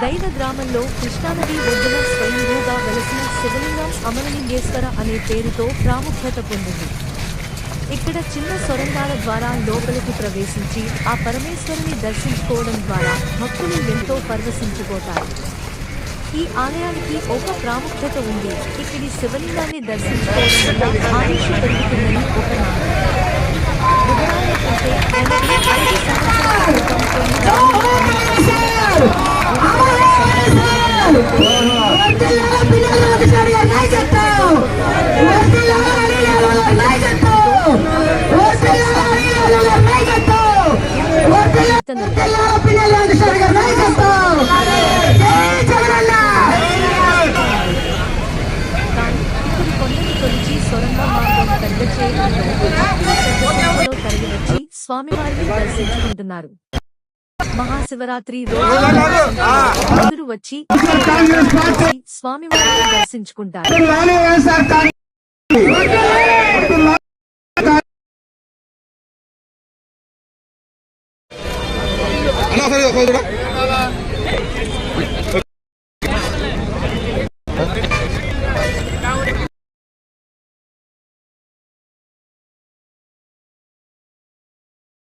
దైవ గ్రామంలో కృష్ణానది ఒడ్డున స్వయంభూగా వెలసిన శివలింగం అమరలింగేశ్వర అనే పేరుతో ప్రాముఖ్యత పొందింది. ఇక్కడ చిన్న సొరంగాల ద్వారా లోపలికి ప్రవేశించి ఆ పరమేశ్వరుని దర్శించుకోవడం ద్వారా భక్తులు ఎంతో పరవశించుకోతారు ఈ ఆలయానికి ఒక ప్రాముఖ్యత ఉంది. ఇక్కడి శివలింగాన్ని దర్శించుకోవడం వల్ల ఆయుష్ పెరుగుతుందని ఒక నమ్మకం. వచ్చి స్వామివారిని దర్శించుకుంటున్నారు. మహాశివరాత్రి రోజు వచ్చి స్వామివారిని దర్శించుకుంటారు.